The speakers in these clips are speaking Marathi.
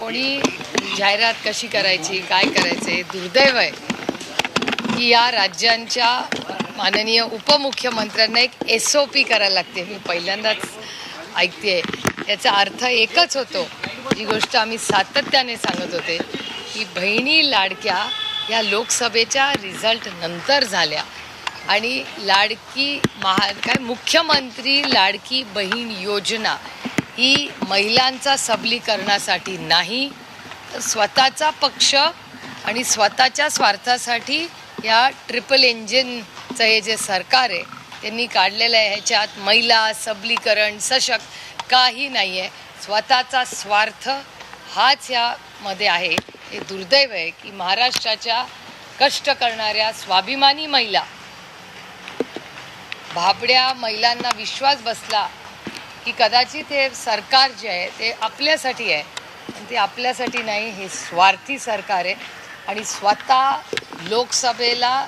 कोणी जाहिरात कशी करायची काय करायचं दुर्दैव आहे की या राज्यांच्या माननीय उपमुख्यमंत्र्यांना एक एस ओ पी करायला लागते. मी पहिल्यांदाच ऐकते. याचा अर्थ एकच होतो जी गोष्ट आम्ही सातत्याने सांगत होते की बहिणी लाडक्या या लोकसभेच्या रिझल्ट नंतर झाल्या. आणि लाडकी महा काय मुख्यमंत्री लाडकी बहीण योजना ही महिलांचा सबलीकरणासाठी नाही तर स्वतःचा पक्ष आणि स्वतःच्या स्वार्थासाठी या ट्रिपल इंजिनचं हे जे सरकार आहे त्यांनी काढलेलं आहे. ह्याच्यात महिला सबलीकरण सशक्त काही नाही आहे स्वतःचा स्वार्थ हाच यामध्ये आहे. हे दुर्दैव आहे की महाराष्ट्राच्या कष्ट करणाऱ्या स्वाभिमानी महिला भाबड्या महिलांना विश्वास बसला की कदाचित हे सरकार जे आहे ते आपल्यासाठी आहे. पण ते आपल्यासाठी नाही हे स्वार्थी सरकार आहे. आणि स्वतः लोकसभेला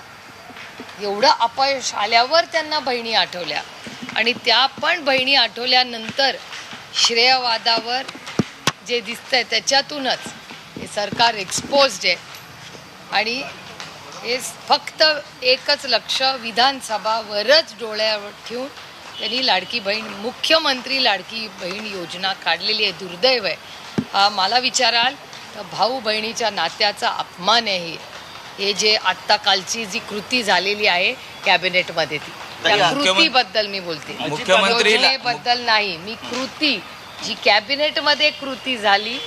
एवढं अपयश आल्यावर त्यांना बहिणी आठवल्या. आणि त्या पण बहिणी आठवल्यानंतर श्रेयवादावर जे दिसतंय त्याच्यातूनच हे सरकार एक्सपोज्ड आहे. आणि हे फक्त एकच लक्ष विधानसभावरच डोळ्यावर ठेवून त्यांनी लाडकी बहीण मुख्यमंत्री लाडकी बहीण योजना काढलेली आहे. दुर्दैव आहे. हा मला विचाराल तर भाऊ बहिणीच्या नात्याचा अपमान आहे हे. हे जे आत्ता कालची जी कृती झालेली आहे कॅबिनेटमध्ये ती. त्या कृतीबद्दल मी बोलते. मुख्यमंत्री- योजनेबद्दल नाही. मी कृती जी कॅबिनेटमध्ये कृती झाली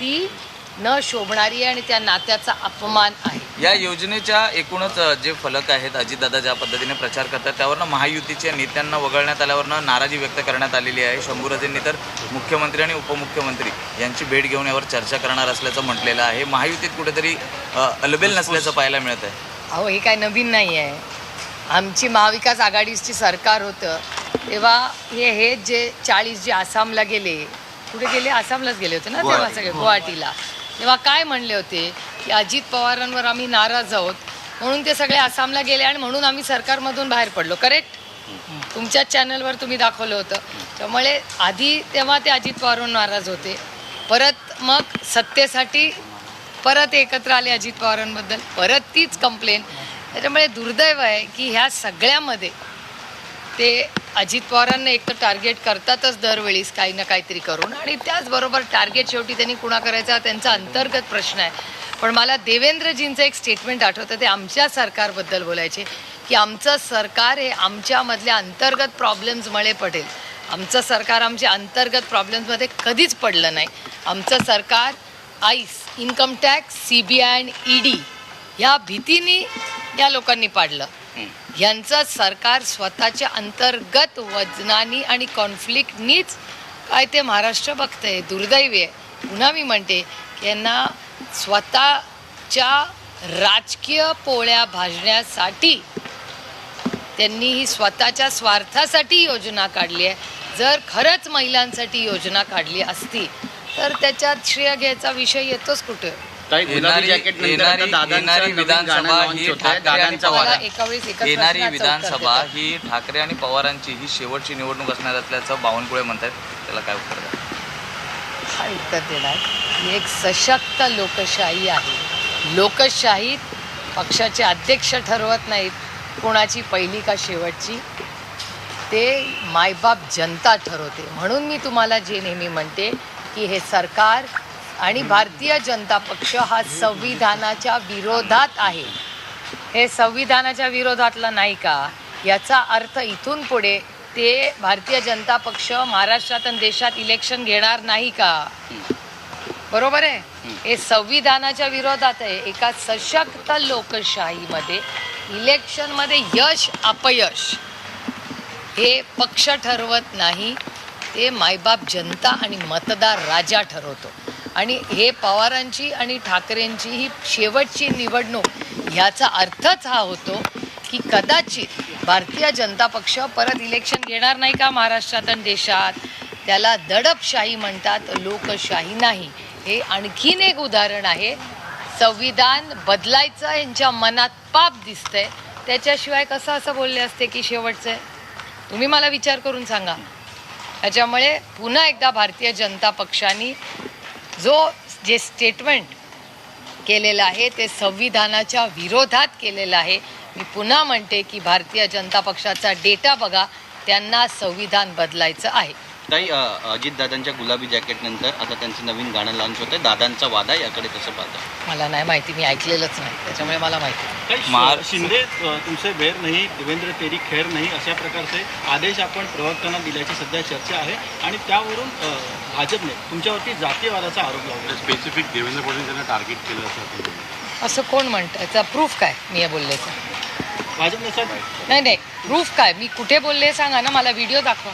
ती न शोभणारी आहे आणि त्या नात्याचा अपमान आहे. या योजनेच्या एकूणच जे फलक आहेत अजितदादा ज्या पद्धतीने प्रचार करतात त्यावरनं महायुतीच्या नेत्यांना वगळण्यात आल्यावरनं नाराजी व्यक्त करण्यात आलेली आहे. शंभूराजेंनी तर मुख्यमंत्री आणि उपमुख्यमंत्री यांची भेट घेऊन यावर चर्चा करणार असल्याचं म्हटलेलं आहे. महायुतीत कुठेतरी अलबेल नसल्याचं पाहायला मिळत आहे अहो हे काय नवीन नाही आहे. आमची महाविकास आघाडीची सरकार होतं. तेव्हा हे हे जे चाळीस जे आसामला गेले कुठे गेले? आसामलाच गेले होते ना तेव्हा सगळे गुवाहाटीला. तेव्हा काय म्हणले होते? की अजित पवारांवर आम्ही नाराज आहोत. म्हणून ते सगळे आसामला गेले आणि म्हणून आम्ही सरकारमधून बाहेर पडलो. करेक्ट तुमच्याच चॅनलवर तुम्ही दाखवलं होतं. त्यामुळे आधी तेव्हा ते अजित पवारवर नाराज होते. परत मग सत्तेसाठी परत एकत्र आले अजित पवारांबद्दल. परत तीच कंप्लेन त्याच्यामुळे दुर्दैव आहे की ह्या सगळ्यामध्ये ते अजित पवारांना एक तर टार्गेट करतातच दरवेळीस काही ना काहीतरी करून. आणि त्याचबरोबर टार्गेट शेवटी त्यांनी कुणा करायचा? त्यांचा अंतर्गत प्रश्न आहे. पण मला देवेंद्रजींचं एक स्टेटमेंट आठवतं ते आमच्या सरकारबद्दल बोलायचे की आमचं सरकार हे आमच्यामधल्या अंतर्गत प्रॉब्लेम्समुळे पडेल. आमचं सरकार आमच्या अंतर्गत प्रॉब्लेम्समध्ये कधीच पडलं नाही. आमचं सरकार ice income tax C B I आणि ई डी ह्या भीतीने या लोकांनी पाडलं. यांचं सरकार स्वतःच्या अंतर्गत वजनानी आणि कॉन्फ्लिक्टनीच काय ते महाराष्ट्र बघतंय दुर्दैवी आहे. पुन्हा मी म्हणते की यांना स्वतःच्या राजकीय पोळ्या भाजण्यासाठी त्यांनी ही स्वतःच्या स्वार्थासाठी योजना काढली आहे. जर खरंच महिलांसाठी योजना काढली असती तर त्याच्यात श्रेय घ्यायचा विषय येतोच कुठे? येणारी विधानसभा ही. ठाकरे आणि. ही पवारांची ही शेवटची निवडणूक असणार असल्याचं बावनकुळे म्हणतात त्याला काय उत्तर द्या काय उत्तर देणार. ही एक सशक्त लोकशाही आहे. लोकशाहीत पक्षाचे अध्यक्ष ठरवत नाहीत कोणाची पहिली का शेवटची. ते मायबाप जनता ठरवते. म्हणून मी तुम्हाला जे नेहमी म्हणते की हे सरकार आणि भारतीय जनता पक्ष हा संविधानाच्या विरोधात आहे. हे संविधानाच्या विरोधातला नाही का? याचा अर्थ इथून पुढे ते भारतीय जनता पक्ष महाराष्ट्रात आणि देशात इलेक्शन घेणार नाही का? बरोबर आहे? हे संविधानाच्या विरोधात आहे. एका सशक्त लोकशाहीमध्ये इलेक्शनमध्ये यश अपयश हे पक्ष ठरवत नाही. ते मायबाप जनता आणि मतदार राजा ठरवतो. आणि हे पवारांची आणि ठाकरेंची ही शेवटची निवडणूक ह्याचा अर्थच हा होतो की कदाचित भारतीय जनता पक्ष परत इलेक्शन घेणार नाही का महाराष्ट्रात आणि देशात? त्याला दडपशाही म्हणतात लोकशाही नाही. हे आणखीन एक उदाहरण आहे. संविधान बदलायचं यांच्या मनात पाप दिसतंय. त्याच्याशिवाय कसं असं बोलले असते की शेवटचं? आहे तुम्ही मला विचार करून सांगा. त्याच्यामुळे पुन्हा एकदा भारतीय जनता पक्षाने जो जे स्टेटमेंट केलेलं आहे ते संविधानाच्या विरोधात केलेलं आहे. मी पुन्हा म्हणते की भारतीय जनता पक्षाचा डेटा बघा त्यांना संविधान बदलायचं आहे. ताई अजित दादांच्या गुलाबी जॅकेट नंतर आता त्यांचं नवीन गाणं लॉन्च होतंय. दादांचा वादा याकडे कसं पाहता? मला नाही माहिती मी ऐकलेलंच नाही. त्याच्यामुळे मला माहिती शिंदे तुमचे बेर नाही देवेंद्र तेरी खैर नाही अशा प्रकारचे आदेश आपण प्रवक्त्यांना दिल्याची सध्या चर्चा आहे. आणि त्यावरून भाजपने तुमच्यावरती जातीयवादाचा आरोप लावला. स्पेसिफिक देवेंद्र फडणवीस यांना टार्गेट केलं असं कोण म्हणतं याचा प्रूफ काय? मी हे बोलल्याचं साहेब नाही नाही. प्रूफ काय? मी कुठे बोलले सांगा ना मला व्हिडिओ दाखवा.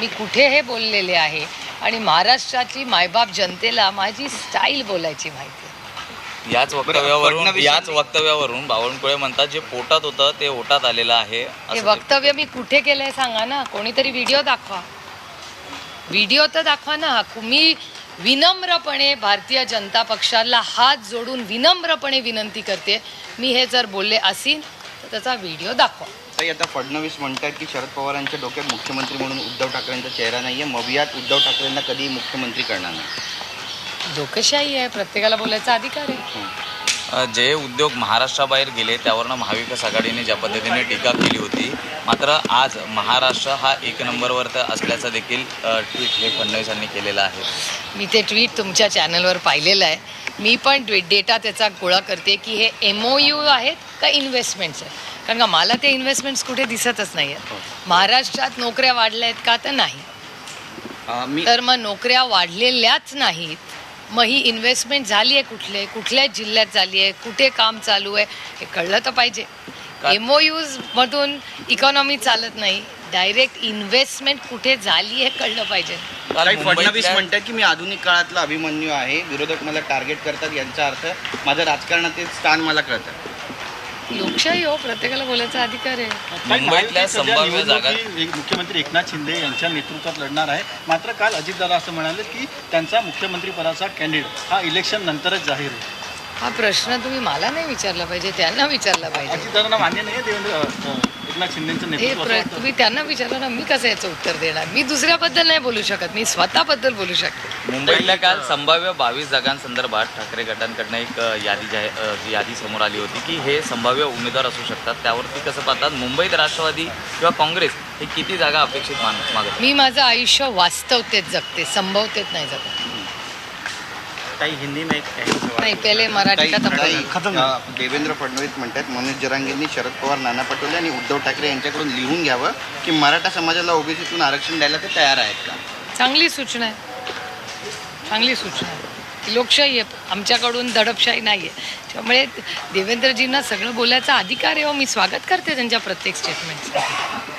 मी कुठे हे बोललेले आहे? आणि महाराष्ट्राची मायबाप जनतेला माझी स्टाईल बोलायची माहिती आहे. याच वक्तव्यावरून याच वक्तव्यावरून बावनकुळे म्हणतात जे पोटात होतं ते ओटात आलेलं आहे. हे वक्तव्य मी कुठे केलंय सांगा ना? कोणीतरी व्हिडिओ दाखवा. व्हिडिओ तर दाखवा ना. मी विनम्रपणे भारतीय जनता पक्षाला हात जोडून विनम्रपणे विनंती करते. मी हे जर बोलले असीन त्याचा व्हिडिओ दाखवा. ताई आता फडणवीस म्हणतात की शरद पवारांच्या डोक्यात मुख्यमंत्री म्हणून उद्धव ठाकरेंचा चेहरा नाहीये. मवियात उद्धव ठाकरेंना कधी मुख्यमंत्री करणार नाही. लोकशाही आहे प्रत्येकाला बोलायचा अधिकार आहे. जे उद्योग महाराष्ट्राबाहेर गेले त्यावरनं महाविकास आघाडीने ज्या पद्धतीने टीका केली होती मात्र आज महाराष्ट्र हा एक नंबरवर तर असल्याचं देखील ट्विट हे फडणवीसांनी केलेलं आहे. मी ते ट्विट तुमच्या चॅनलवर पाहिलेलं आहे. मी पण डेटा त्याचा गोळा करते की हे एम ओ यू आहेत का इन्व्हेस्टमेंट्स आहेत? कारण का मला ते इन्व्हेस्टमेंट्स कुठे दिसतच नाही आहेत महाराष्ट्रात नोकऱ्या वाढल्या आहेत का तर नाही. तर मग नोकऱ्या वाढलेल्याच नाहीत. मग ही इन्व्हेस्टमेंट झाली आहे कुठले? कुठल्या जिल्ह्यात झाली आहे? कुठे काम चालू आहे? हे कळलं तर पाहिजे. का- एम ओ मधून इकॉनॉमी चालत नाही. डायरेक्ट इन्व्हेस्टमेंट कुठे झाली हे कळलं पाहिजे. फडणवीस म्हणतात की मी आधुनिक काळातला अभिमन्यू आहे. विरोधक मला टार्गेट करतात यांचा अर्थ माझं राजकारणातील स्थान मला कळतं. लोकशाही हो प्रत्येकाला बोलायचा अधिकार आहे. मुंबईतल्या संभाव्य जागा- एक मुख्यमंत्री एकनाथ शिंदे यांच्या नेतृत्वात लढणार आहे. मात्र काल अजितदादा असं म्हणाले की त्यांचा मुख्यमंत्रीपदाचा कॅन्डिडेट हा इलेक्शन नंतरच जाहीर होईल. हा प्रश्न तुम्ही मला नाही विचारला पाहिजे त्यांना विचारला पाहिजे. अजितदादांना मान्य नाही आहे देवेंद्र अ, अ, एकनाथ शिंदेचं हे नेतृत्व असं प्र वाटतं? तुम्ही त्यांना विचारलं ना मी कसं याचं उत्तर देणार? मी दुसऱ्याबद्दल नाही बोलू शकत मी स्वतःबद्दल बोलू शकते. मुंबईतल्या काल संभाव्य बावीस जागांसंदर्भात ठाकरे गटांकडनं एक अ, यादी जाहीर अ, जी यादी समोर आली होती की हे संभाव्य उमेदवार असू शकतात. त्यावरती कसं पाहतात मुंबईत राष्ट्रवादी किंवा काँग्रेस हे किती जागा अपेक्षित मान मागत मी माझं आयुष्य वास्तवतेत जगते संभवतेत नाही जगत. ताई हिंदी में नाही. पहिले मराठी देवेंद्र फडणवीस म्हणतात मनोज जरांगेंनी शरद पवार नाना पटोले आणि उद्धव ठाकरे यांच्याकडून लिहून घ्यावं की मराठा समाजाला ओबीसीतून आरक्षण द्यायला ते तयार आहेत का? चांगली सूचना आहे. चांगली सूचना आहे. लोकशाही आहे. आमच्याकडून दडपशाही नाही आहे त्यामुळे देवेंद्रजींना सगळं बोलायचा अधिकार आहे मी स्वागत करते त्यांच्या प्रत्येक स्टेटमेंटचं